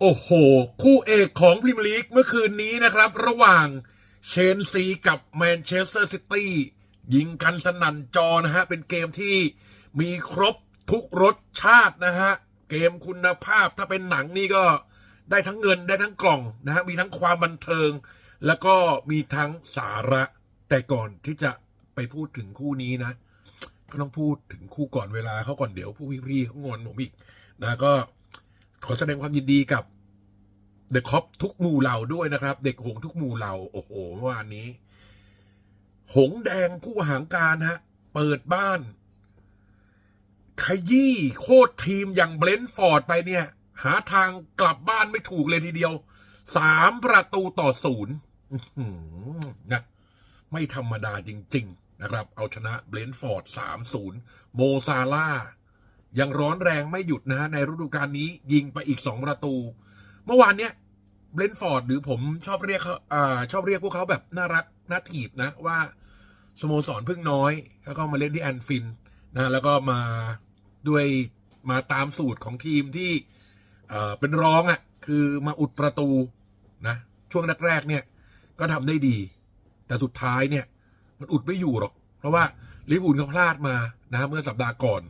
โอ้โห คู่เอกของพรีเมียร์ลีกเมื่อคืนนี้นะครับ ระหว่างเชนซีกับแมนเชสเตอร์ซิตี้ยิงกันสนั่นจอนะฮะ เป็นเกมที่มีครบทุกรสชาตินะฮะ เกมคุณภาพถ้าเป็นหนังนี่ก็ได้ทั้งเงินได้ทั้งกล่องนะฮะ มีทั้งความบันเทิง แล้วก็มีทั้งสาระ แต่ก่อนที่จะไปพูดถึงคู่นี้นะ ก็ต้องพูดถึงคู่ก่อนเวลาเขาก่อนเดี๋ยวผู้พี่ๆเขางอนผมอีกนะก็ ขอแสดงความยินดีกับเด็กคอปทุกหมู่เหล่าด้วยนะครับ เด็กหงส์ทุกหมู่เหล่า โอ้โหเมื่อวานนี้ หงส์แดงผู้หางการฮะ เปิดบ้าน ขยี้โคตรทีมอย่างเบลนฟอร์ดไปเนี่ย หาทางกลับบ้านไม่ถูกเลยทีเดียวสามประตูต่อศูนย์นะไม่ธรรมดาจริง ๆ นะครับ เอาชนะเบลนฟอร์ด3-0โมซาล่า ยังร้อนแรงไม่หยุดนะฮะในฤดูกาลนี้ยิงไปอีก 2 ประตู เมื่อวานเนี้ยเบลนฟอร์ดหรือผมชอบเรียกเขาชอบเรียกพวกเขาแบบน่ารักน่าถีบนะว่าสโมสรพึ่งน้อย แล้วก็มาเล่นที่แอนฟินนะแล้วก็มาด้วยมาตามสูตรของทีมที่เป็นร้องอะ่ะคือมาอุดประตูนะช่วงแรกๆเนี่ยก็ทำได้ดี แต่สุดท้ายเนี่ยมันอุดไม่อยู่หรอก เพราะว่าลิเวอร์พูลเขาพลาดมานะเมื่อสัปดาห์ก่อน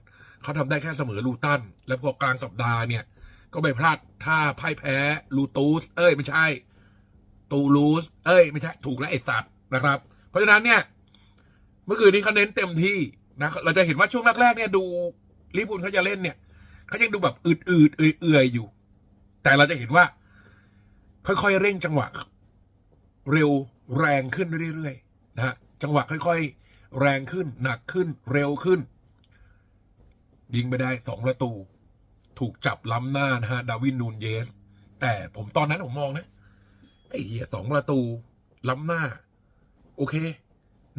เขาทำได้แค่เสมอลูตัน แล้วพอกลางสัปดาห์เนี่ย ก็ไปพลาดท่าพ่ายแพ้ลูตูส เอ้ยไม่ใช่ ตูลูส เอ้ยไม่ใช่ ถูกแล้วไอสัตว์นะครับ เพราะฉะนั้นเนี่ย เมื่อคืนนี้เขาเน้นเต็มที่นะเราจะเห็นว่าช่วงแรกๆเนี่ยดูลิเวอร์พูลเขาจะเล่นเนี่ยเขายังดูแบบอืดๆเอื่อยๆอยู่ แต่เราจะเห็นว่า ค่อยๆเร่งจังหวะ เร็วแรงขึ้นเรื่อยๆนะฮะจังหวะค่อย ๆ แรงขึ้น หนักขึ้น เร็วขึ้น ยิงไปได้สองประตู ถูกจับล้ำหน้านะฮะ ดาวินนูนเยส แต่ผมตอนนั้นผมมองนะ ไอ้เหี้ยสองประตู ล้ำหน้า โอเค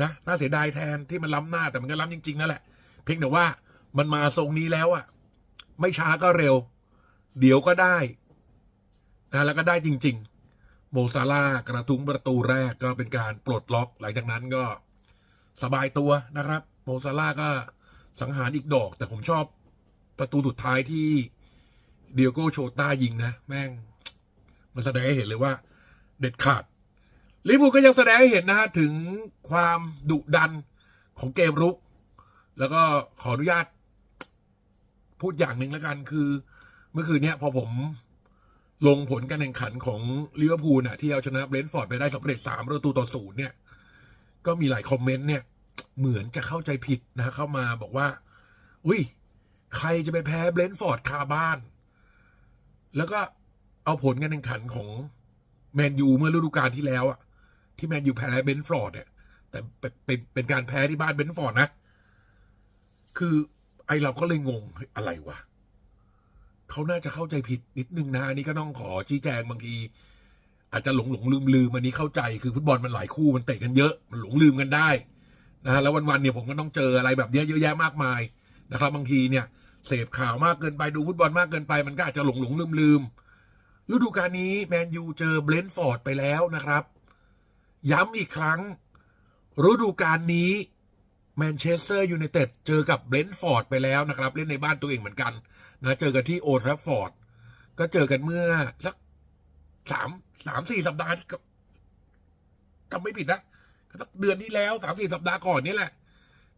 นะน่าเสียดายแทนที่มันล้ำหน้าแต่มันก็ล้ำจริง ๆ นั่นแหละ เพียงแต่ว่ามันมาทรงนี้แล้วอะไม่ช้าก็เร็ว เดี๋ยวก็ได้นะแล้วก็ได้จริง ๆ โมซาร่ากระทุ้งประตูแรกก็เป็นการปลดล็อก หลังจากนั้นก็สบายตัวนะครับ โมซาร่าก็ สังหารอีกดอก แต่ผมชอบประตูสุดท้ายที่เดียโกโชต้ายิงนะ แม่ง มันแสดงให้เห็นเลยว่า เด็ดขาดลิเวอร์พูลก็ยังแสดงให้เห็นนะฮะ ถึงความดุดันของเกมรุก แล้วก็ขออนุญาตพูดอย่างหนึ่งแล้วกันคือ เมื่อคืนเนี้ยพอผมลงผลการแข่งขันของลิเวอร์พูลน่ะที่เอาชนะเบรนท์ฟอร์ดไปได้สำเร็จสามประตูต่อศูนย์เนี่ย ก็มีหลายคอมเมนต์เนี่ย เหมือนจะเข้าใจผิดนะเข้ามาบอกว่า อุ้ย ใครจะไปแพ้เบรนท์ฟอร์ดคาบ้าน แล้วก็เอาผลการแข่งขันของแมนยูเมื่อฤดูกาลที่แล้วอะที่แมนยูแพ้เบรนท์ฟอร์ดเนี่ย แต่เป็นเป็นการแพ้ที่บ้านเบรนท์ฟอร์ดนะ คือไอเราก็เลยงงอะไรวะเขาน่าจะเข้าใจผิดนิดนึงนะอันนี้ก็ต้องขอชี้แจงบางทีอาจจะหลงหลงลืมลืมอันนี้เข้าใจคือฟุตบอลมันหลายคู่มันเตะกันเยอะ มันหลงลืมกันได้ นะแล้ววันๆเนี่ยผมก็ต้องเจออะไรแบบเนี้ยเยอะแยะมากมายนะครับบางทีเนี่ยเสพข่าวมากเกินไปดูฟุตบอลมากเกินไป มันก็อาจจะหลงหลงลืมลืมฤดูกาลนี้แมนยูเจอเบรนท์ฟอร์ดไปแล้วนะครับ ย้ำอีกครั้ง ฤดูกาลนี้แมนเชสเตอร์ยูไนเต็ดเจอกับเบรนท์ฟอร์ดไปแล้วนะครับ เล่นในบ้านตัวเองเหมือนกันนะเจอกันที่โอทราฟอร์ดก็เจอกันเมื่อสักสามสามสี่สัปดาห์ก็จำไม่ผิดนะ สักเดือนที่แล้วสามสี่สัปดาห์ก่อนนี่แหละ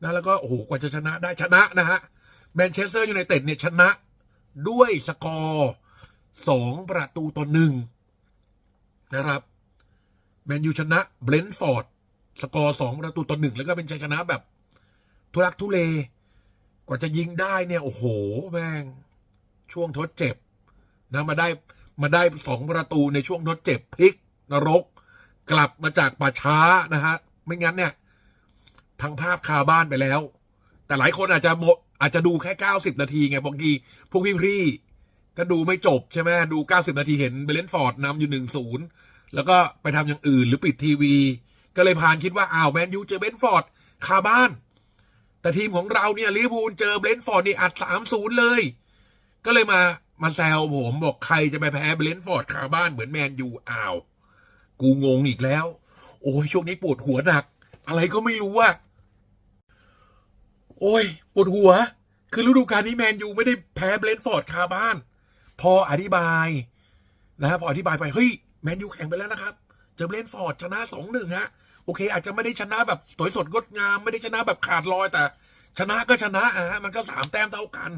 นะแล้วก็โอ้โหกว่าจะชนะได้ชนะนะฮะแมนเชสเตอร์ยูไนเต็ดเนี่ยชนะด้วยสกอร์สองประตูต่อหนึ่งนะครับแมนยูชนะเบรนท์ฟอร์ดสกอร์สองประตูต่อหนึ่งแล้วก็เป็นชัยชนะแบบ ทุลักทุเล กว่าจะยิงได้เนี่ยโอ้โหแม่งช่วงทดเจ็บนะมาได้มาได้สองประตูในช่วงทดเจ็บพลิกนรก กลับมาจากป่าช้านะฮะ ไม่งั้นเนี่ยพังภาพคาบ้านไปแล้ว แต่หลายคนอาจจะโมอาจจะดูแค่เก้าสิบนาทีไงบางทีพวกพี่ๆก็ดูไม่จบใช่ไหมดูเก้าสิบนาทีเห็นเบลเลนฟอร์ดนำอยู่หนึ่งศูนย์แล้วก็ไปทำอย่างอื่นหรือปิดทีวี ก็เลยพานคิดว่าอ้าวแมนยูเจอเบนฟอร์ดคาบ้าน แต่ทีมของเราเนี่ยลิเวอร์พูลเจอเบรนท์ฟอร์ดนี่อัดสามศูนย์เลย ก็เลยมามาแซวผมบอกใครจะไปแพ้เบรนท์ฟอร์ดคาบ้านเหมือนแมนยูอ้าว กูงงอีกแล้ว โอ้ยช่วงนี้ปวดหัวหนัก อะไรก็ไม่รู้อะโอ้ยปวดหัว คือฤดูกาลนี้แมนยูไม่ได้แพ้เบรนท์ฟอร์ดคาบ้าน พออธิบายนะฮะพออธิบายไปเฮ้ยแมนยูแข่งไปแล้วนะครับเจอเบรนท์ฟอร์ดชนะสองหนึ่งฮะโอเค อาจจะไม่ได้ชนะแบบสวยสดงดงามไม่ได้ชนะแบบขาดลอยแต่ ชนะก็ชนะอะมันก็สามแต้มเท่ากัน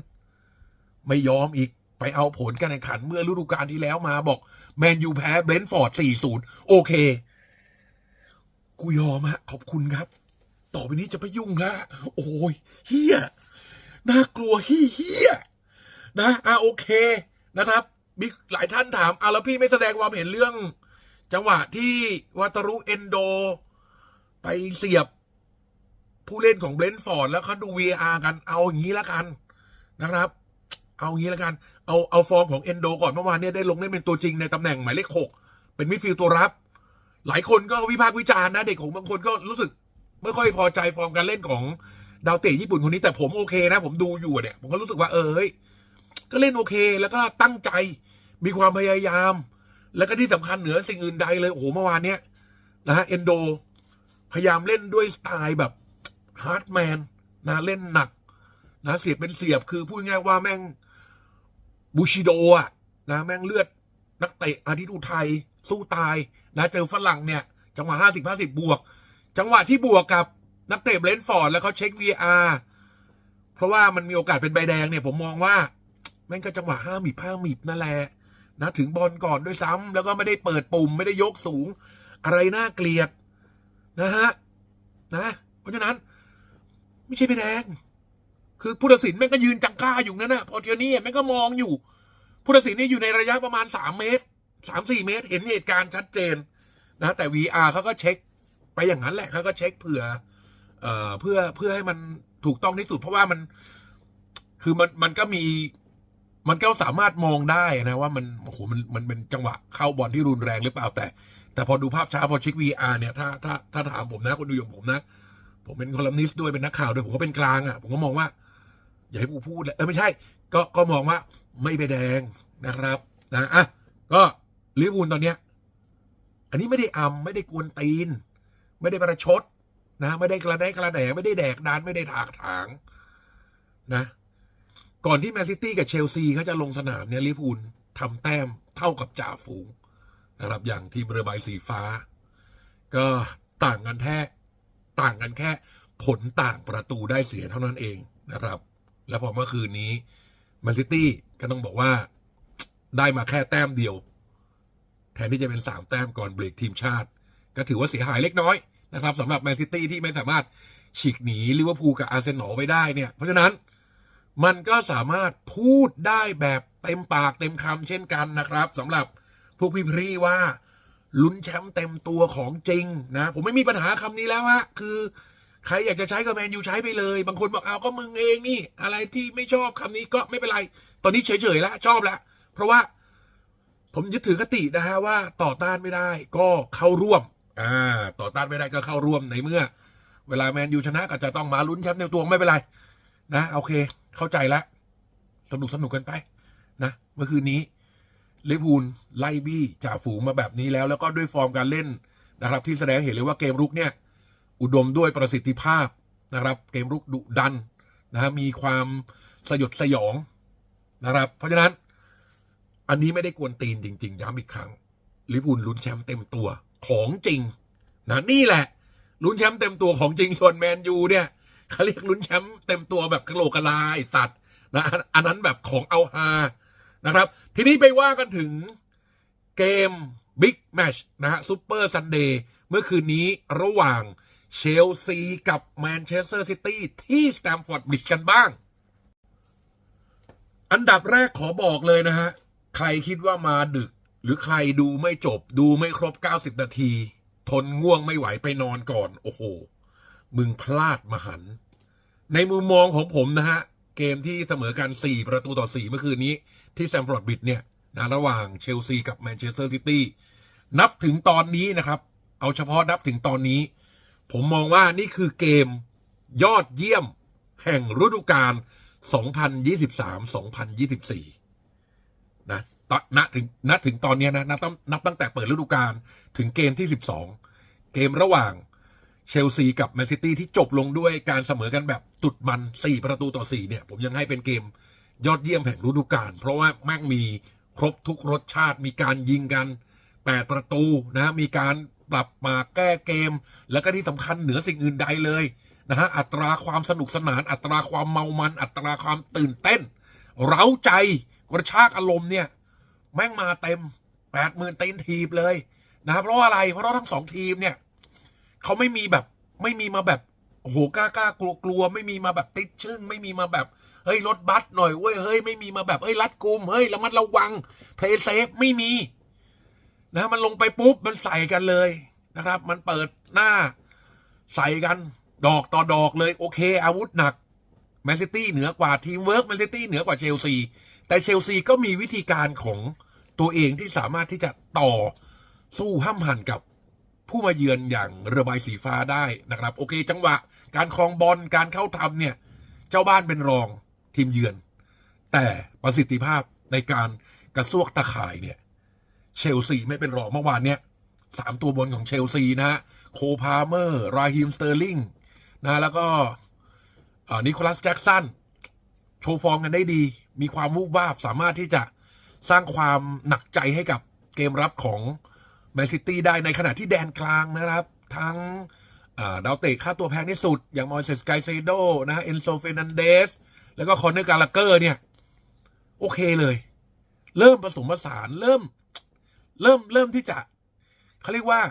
ไม่ยอมอีก ไปเอาผลการแข่งขันเมื่อฤดูกาลที่แล้วมาบอก แมนยูแพ้เบรนท์ฟอร์ดสี่ศูนย์โอเค กูยอมฮะ ขอบคุณครับ ต่อไปนี้จะไม่ยุ่งละโอ้ยเฮียน่ากลัวเฮียนะอะโอเคนะครับมีหลายท่านถามอะแล้วพี่ไม่แสดงความเห็นเรื่อง จังหวะที่วัตรุเอนโด ไปเสียบผู้เล่นของเบรนท์ฟอร์ดแล้วเขาดู VR กันเอาอย่างนี้ละกันนะครับ เอาอย่างนี้ละกัน เอาเอาฟอร์มของเอนโดก่อนเมื่อวานเนี่ยได้ลงเล่นเป็นตัวจริงในตำแหน่งหมายเลขหกเป็นมิดฟิลด์ตัวรับ หลายคนก็วิพากษ์วิจารณ์นะ เด็กของบางคนก็รู้สึก ไม่ค่อยพอใจฟอร์มการเล่นของดาวเตะญี่ปุ่นคนนี้แต่ผมโอเคนะ ผมดูอยู่เนี่ย ผมก็รู้สึกว่าเออเฮ้ยก็เล่นโอเค แล้วก็ตั้งใจมีความพยายาม แล้วก็ที่สำคัญเหนือสิ่งอื่นใดเลยโอ้โหเมื่อวานเนี้ยนะฮะเอนโด พยายามเล่นด้วยสไตล์แบบฮาร์ดแมนนะเล่นหนัก นะเสียบเป็นเสียบคือพูดง่ายว่าแม่งบูชิโดอะนะแม่งเลือดนักเตะอาทิตย์อุทัยสู้ตายนะเจอฝรั่งเนี่ย จังหวะห้าสิบห้าสิบบวก จังหวะที่บวกกับนักเตะเบรนท์ฟอร์ดแล้วเขาเช็ค VR เพราะว่ามันมีโอกาสเป็นใบแดงเนี่ย ผมมองว่าแม่งก็จังหวะห้ามิบห้ามิบนั่นแหละนะถึงบอลก่อนด้วยซ้ำแล้วก็ไม่ได้เปิดปุ่มไม่ได้ยกสูง อะไรน่าเกลียดนะฮะนะ เพราะฉะนั้น ไม่ใช่ใบแดง คือผู้ตัดสินแม่งก็ยืนจังก้าอยู่นั่นนะพอเทียนี้แม่งก็มองอยู่ ผู้ตัดสินนี่อยู่ในระยะประมาณสามเมตรสามสี่เมตร เห็นเหตุการณ์ชัดเจนนะแต่ VR เขาก็เช็ค ไปอย่างนั้นแหละเขาก็เช็คเผื่อเอ่อเพื่อเพื่อให้มันถูกต้องที่สุด เพราะว่ามันคือมันมันก็มีมันก็สามารถมองได้นะว่ามันโอ้โหมันมันเป็นจังหวะเข้าบอลที่รุนแรงหรือเปล่าแต่ แต่พอดูภาพช้าพอเช็ค VR เนี่ยถ้าถ้าถ้าถามผมนะคนดูอย่างผมนะ ผมเป็นคอลัมนิสต์ด้วยเป็นนักข่าวด้วยผมก็เป็นกลางอะผมก็มองว่า อย่าให้กูพูดเลยเออไม่ใช่ ก็ก็มองว่าไม่ไปแดงนะครับนะอะก็ลิเวอร์พูลตอนเนี้ย อันนี้ไม่ได้อำไม่ได้กวนตีน ไม่ได้ประชดนะ ไม่ได้กระแดกกระแดกไม่ได้แดกดานไม่ได้ถากถางนะ ก่อนที่แมนซิตี้กับเชลซีเขาจะลงสนามเนี่ยลิเวอร์พูลทำแต้มเท่ากับจ่าฝูงนะครับ อย่างทีมเรือใบสีฟ้า ก็ต่างกันแค่ต่างกันแค่ผลต่างประตูได้เสียเท่านั้นเองนะครับ แล้วพอเมื่อคืนนี้แมนซิตี้ก็ต้องบอกว่าได้มาแค่แต้มเดียว แทนที่จะเป็นสามแต้มก่อนเบรกทีมชาติ ก็ถือว่าเสียหายเล็กน้อยนะครับสำหรับแมนซิตี้ที่ไม่สามารถฉีกหนีลิเวอร์พูลกับอาร์เซนอลไปได้เนี่ย เพราะฉะนั้นมันก็สามารถพูดได้แบบเต็มปากเต็มคำเช่นกันนะครับสำหรับพวกพี่พรีว่าลุ้นแชมป์เต็มตัวของจริงนะ ผมไม่มีปัญหาคำนี้แล้วฮะคือ ใครอยากจะใช้กับแมนยูใช้ไปเลย บางคนบอกเอาก็มึงเองนี่ อะไรที่ไม่ชอบคำนี้ก็ไม่เป็นไร ตอนนี้เฉยๆแล้วชอบแล้วเพราะว่าผมยึดถือคตินะฮะว่าต่อต้านไม่ได้ก็เข้าร่วม อ่า ต่อต้านไม่ได้ก็เข้าร่วมในเมื่อ เวลาแมนยูชนะก็จะต้องมาลุ้นแชมป์ในตัวไม่เป็นไร นะโอเค เข้าใจแล้วสนุกสนุกกันไป นะเมื่อคืนนี้ลิเวอร์พูลไล่บี้จ่าฝูงมาแบบนี้แล้ว แล้วก็ด้วยฟอร์มการเล่นนะครับที่แสดงเห็นเลยว่าเกมรุกเนี่ย อุดมด้วยประสิทธิภาพนะครับ เกมรุกดุดันนะฮะมีความสยดสยองนะครับ เพราะฉะนั้นอันนี้ไม่ได้กวนตีนจริง ๆ ย้ำอีกครั้งลิเวอร์พูลลุ้นแชมป์เต็มตัวของจริงนะนี่แหละลุ้นแชมป์เต็มตัวของจริงส่วนแมนยูเนี่ยเขาเรียกลุ้นแชมป์เต็มตัวแบบกะโหลกกะลาไอตัดนะอันอันนั้นแบบของเอาฮานะครับ ทีนี้ไปว่ากันถึงเกมบิ๊กแมชนะฮะซูเปอร์ซันเดย์เมื่อคืนนี้ระหว่าง เชลซีกับแมนเชสเตอร์ซิตี้ที่สแตมฟอร์ดบริดจ์กันบ้าง อันดับแรกขอบอกเลยนะฮะ ใครคิดว่ามาดึก หรือใครดูไม่จบดูไม่ครบ 90 นาที ทนง่วงไม่ไหวไปนอนก่อน โอ้โห มึงพลาดมหัน ในมุมมองของผมนะฮะ เกมที่เสมอกัน 4 ประตูต่อ 4 เมื่อคืนนี้ที่แซมฟอร์ดบิดเนี่ยนะระหว่างเชลซีกับแมนเชสเตอร์ซิตี้นับถึงตอนนี้นะครับ เอาเฉพาะนับถึงตอนนี้ ผมมองว่านี่คือเกมยอดเยี่ยมแห่งฤดูกาล 2023-2024 นะตณถึงณถึงตอนนี้นะนับตั้งนับตั้งแต่เปิดฤดูกาลถึงเกมที่ 12 เกมระหว่างเชลซีกับแมนซิตี้ที่จบลงด้วยการเสมอกันแบบตุดมัน 4 ประตูต่อ 4 เนี่ย ผมยังให้เป็นเกมยอดเยี่ยมแห่งฤดูกาล เพราะว่าแม่งมีครบทุกรสชาติมีการยิงกันแปดประตูนะ มีการ ปรับมาแก้เกม แล้วก็ที่สำคัญเหนือสิ่งอื่นใดเลยนะฮะอัตราความสนุกสนาน อัตราความเมามัน อัตราความตื่นเต้น เร้าใจกระชากอารมณ์เนี่ยแม่งมาเต็มแปดหมื่นตีนทีบเลยนะเพราะว่าอะไรเพราะว่าทั้งสองทีมเนี่ยเขาไม่มีแบบไม่มีมาแบบโอ้โหกล้ากล้ากลัวกลัวไม่มีมาแบบติดชึ่ง ไม่มีมาแบบเฮ้ยรถบัสหน่อยเว้ยเฮ้ยไม่มีมาแบบเฮ้ยรัดกุมเฮ้ยระมัดระวังเพลย์เซฟไม่มี นะมันลงไปปุ๊บมันใส่กันเลยนะครับ มันเปิดหน้าใส่กัน ดอกต่อดอกเลยโอเค อาวุธหนักแมนซิตี้เหนือกว่าทีมเวิร์กแมนซิตี้เหนือกว่าเชลซีแต่เชลซีก็มีวิธีการของตัวเองที่สามารถที่จะต่อสู้ห้ามหันกับผู้มาเยือนอย่างเรือใบสีฟ้าได้นะครับ โอเค จังหวะ การครองบอลการเข้าทำเนี่ย เจ้าบ้านเป็นรองทีมเยือน แต่ประสิทธิภาพในการกระซวกตะข่ายเนี่ย เชลซีไม่เป็นรองเมื่อวานเนี่ยสามตัวบนของเชลซีนะโคพาเมอร์ ราฮิมสเตอร์ลิงนะแล้วก็นิโคลัสแจ็กสันโชว์ฟอร์มกันได้ดี มีความวูบวาบสามารถที่จะสร้างความหนักใจให้กับเกมรับของแมนซิตี้ได้ในขณะที่แดนกลางนะครับ ทั้งดาวเตะค่าตัวแพงที่สุด อย่างมอยเซสไกเซโดนะฮะเอนโซเฟนันเดส แล้วก็คอนเนอร์กาลาเกอร์เนี่ย โอเคเลย เริ่มผสมผสานเริ่ม เริ่มเริ่มที่จะเขาเรียกว่า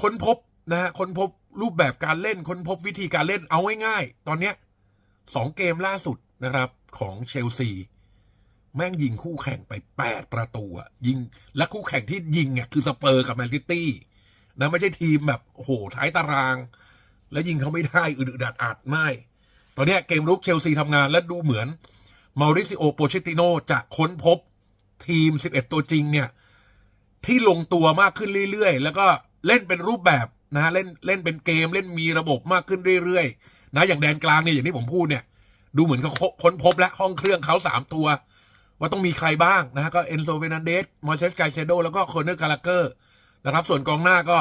ค้นพบนะฮะค้นพบรูปแบบการเล่นค้นพบวิธีการเล่นเอาง่ายๆตอนเนี้ยสองเกมล่าสุดนะครับของเชลซี แม่งยิงคู่แข่งไปแปดประตูอะยิงและคู่แข่งที่ยิงอะคือสเปอร์กับแมนซิตี้นะไม่ใช่ทีมแบบโอ้โหท้ายตาราง แล้วยิงเขาไม่ได้อึดอัดอัดไม่ ตอนเนี้ยเกมรุกเชลซีทำงานและดูเหมือนมาริซิโอโปเชติโนจะค้นพบ ทีม 11 ตัวจริงเนี่ย ที่ลงตัวมากขึ้นเรื่อยๆ แล้วก็เล่นเป็นรูปแบบนะฮะเล่นเล่นเป็นเกมเล่นมีระบบมากขึ้นเรื่อยๆ นะ อย่างแดนกลางเนี่ยอย่างที่ผมพูดเนี่ย ดูเหมือนเขาค้นพบและห้องเครื่องเขาสามตัว ว่าต้องมีใครบ้างนะฮะก็เอนโซเฟนันเดสมอร์เซสไกเซโดแล้วก็คอนเนอร์กาลาเกอร์นะครับ ส่วนกองหน้าก็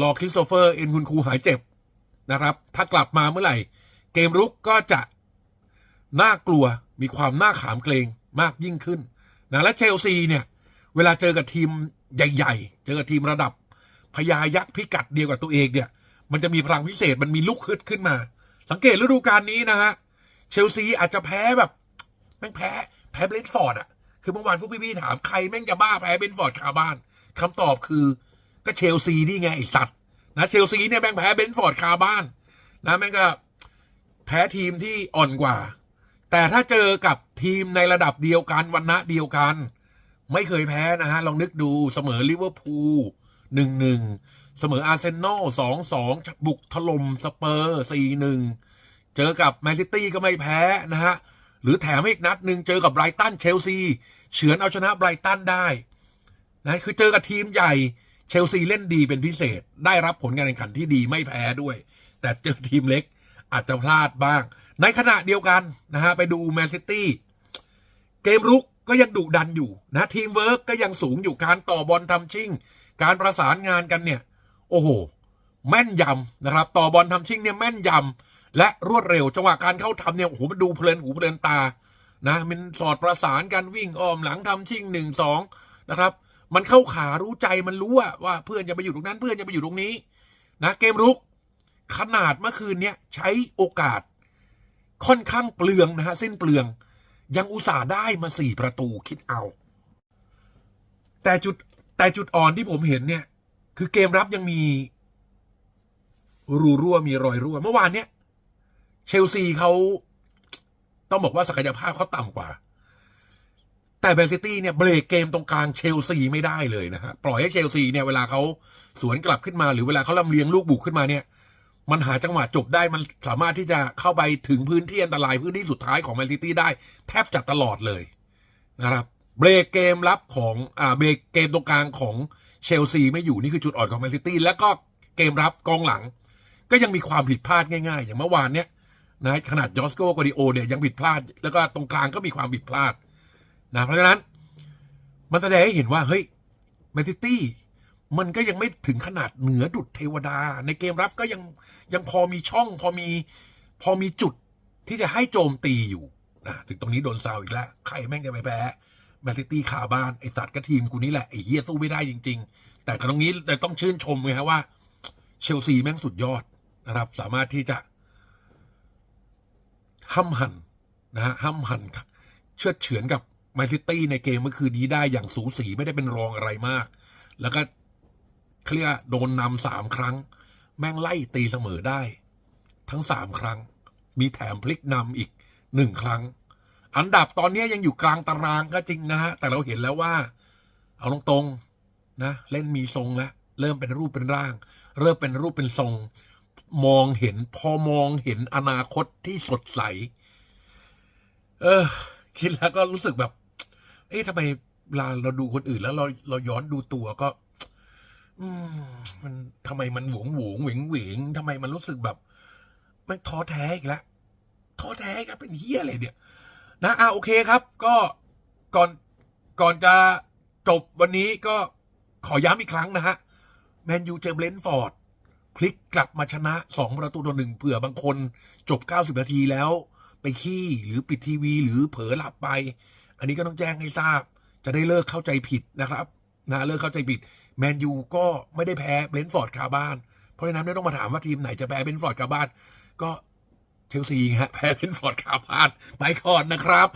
รอคริสโตเฟอร์เอ็นคุณคูหายเจ็บนะครับ ถ้ากลับมาเมื่อไหร่ เกมรุกก็จะน่ากลัวมีความน่าขามเกรงมากยิ่งขึ้น นะและเชลซีเนี่ย เวลาเจอกับทีมใหญ่ ๆ เจอกับทีมระดับพญายักษ์พิกัดเดียวกับตัวเองเนี่ย มันจะมีพลังพิเศษมันมีลุกขึ้นขึ้นมา สังเกตฤดูกาลนี้นะฮะเชลซีอาจจะแพ้แบบแม่งแพ้แพ้เบรนท์ฟอร์ดอะคือเมื่อวานพวกพี่ๆถามใครแม่งจะบ้าแพ้เบรนท์ฟอร์ดคาบ้านคำตอบคือก็เชลซีนี่ไงไอสัตว์นะเชลซีเนี่ยแม่งแพ้เบรนท์ฟอร์ดคาบ้าน นะแม่งก็แพ้ทีมที่อ่อนกว่า แต่ถ้าเจอกับทีมในระดับเดียวกันวันณะเดียวกัน ไม่เคยแพ้นะฮะ ลองนึกดูเสมอลิเวอร์พูลหนึ่งหนึ่งเสมออาร์เซนอลสองสองบุกถล่มสเปอร์สี่หนึ่งเจอกับแมนซิตี้ก็ไม่แพ้นะฮะ หรือแถมอีกนัดหนึ่งเจอกับไบรตันเชลซีเฉือนเอาชนะไบรตันได้นะคือเจอกับทีมใหญ่เชลซีเล่นดีเป็นพิเศษ ได้รับผลการแข่งขันที่ดีไม่แพ้ด้วย แต่เจอทีมเล็กอาจจะพลาดบ้าง ในขณะเดียวกันนะฮะไปดูแมนซิตี้เกมรุกก็ยังดุดันอยู่นะทีมเวิร์กก็ยังสูงอยู่การต่อบอลทำชิ่ง การประสานงานกันเนี่ย โอ้โห แม่นยำนะครับ ต่อบอลทำชิ่งเนี่ยแม่นยำและรวดเร็วจังหวะการเข้าทำเนี่ยโอ้โหมันดูเพลินหูเพลินตานะมันสอดประสานกันวิ่งอ้อมหลังทำชิ่งหนึ่งสองนะครับ มันเข้าขารู้ใจมันรู้ว่าว่าเพื่อนจะไปอยู่ตรงนั้นเพื่อนจะไปอยู่ตรงนี้ นะ เกมรุก ขนาดเมื่อคืนเนี้ยใช้โอกาส ค่อนข้างเปลืองนะฮะสิ้นเปลือง ยังอุตส่าห์ได้มาสี่ประตูคิดเอา แต่จุดแต่จุดอ่อนที่ผมเห็นเนี่ย คือเกมรับยังมีรูรั่วมีรอยรั่ว เมื่อวานเนี้ยเชลซีเขาต้องบอกว่าศักยภาพเขาต่ำกว่า แต่แมนซิตี้เนี่ยเบรกเกมตรงกลางเชลซีไม่ได้เลยนะฮะปล่อยให้เชลซีเนี่ยเวลาเขาสวนกลับขึ้นมาหรือเวลาเขาลำเลียงลูกบุกขึ้นมาเนี่ย มันหาจังหวะจบได้มันสามารถที่จะเข้าไปถึงพื้นที่อันตรายพื้นที่สุดท้ายของแมนซิตี้ได้ แทบจะตลอดเลยนะครับ เบรกเกมรับของอ่าเบรกเกมตรงกลางของเชลซีไม่อยู่นี่คือจุดอ่อนของแมนซิตี้แล้วก็เกมรับกองหลัง ก็ยังมีความผิดพลาดง่ายๆ อย่างเมื่อวานเนี้ยนะขนาดจอสโกกอดิโอเนี่ยยังผิดพลาด แล้วก็ตรงกลางก็มีความผิดพลาดนะเพราะฉะนั้น มันแสดงให้เห็นว่าเฮ้ยแมนซิตี้ มันก็ยังไม่ถึงขนาดเหนือดุดเทวดา ในเกมรับก็ยังยังพอมีช่อง พอมีพอมีจุดที่จะให้โจมตีอยู่นะถึงตรงนี้โดนซาวอีกแล้ว ใครแม่งจะไปแพ้แมนซิตี้ขาบ้าน ไอสัตว์ก็ทีมกูนี่แหละ ไอเฮียสู้ไม่ได้จริง ๆ แต่ตรงนี้แต่ต้องชื่นชมไงฮะว่า เชลซีแม่งสุดยอดนะครับ สามารถที่จะห้ำหันนะฮะห้ำหันเชือดเฉือนกับแมนซิตี้ในเกมเมื่อคืนนี้ได้อย่างสูสีไม่ได้เป็นรองอะไรมาก แล้วก็ เคลียร์โดนนำสามครั้ง แม่งไล่ตีเสมอได้ ทั้งสามครั้ง มีแถมพลิกนำอีกหนึ่งครั้ง อันดับตอนนี้ยังอยู่กลางตารางก็จริงนะฮะ แต่เราเห็นแล้วว่า เอาตรงๆนะ เล่นมีทรงแล้ว เริ่มเป็นรูปเป็นร่าง เริ่มเป็นรูปเป็นทรง มองเห็นพอมองเห็นอนาคตที่สดใส เออ คิดแล้วก็รู้สึกแบบ เอ๊ะทำไมเวลาเราดูคนอื่นแล้วเราเราย้อนดูตัวก็ อืมมันทำไมมันหวงหวงเหวงเหวงทำไมมันรู้สึกแบบมันท้อแท้อีกแล้วท้อแท้อีกแล้วเป็นเฮียอะไรเนี่ย นะอะโอเคครับ ก็ก่อนก่อนจะจบวันนี้ก็ขอย้ำอีกครั้งนะฮะแมนยูเจอเบรนฟอร์ดพลิกกลับมาชนะสองประตูต่อหนึ่งเผื่อบางคนจบ 90 นาทีแล้ว ไปขี้หรือปิดทีวี หรือเผลอหลับไป อันนี้ก็ต้องแจ้งให้ทราบ จะได้เลิกเข้าใจผิดนะครับนะเลิกเข้าใจผิด แมนยูก็ไม่ได้แพ้เบนท์ฟอร์ดคาบ้าน เพราะฉะนั้นไม่ต้องมาถามว่าทีมไหนจะแพ้เบนท์ฟอร์ดคาบ้าน ก็เชลซีฮะแพ้เบนท์ฟอร์ดคาบ้านไปก่อนนะครับ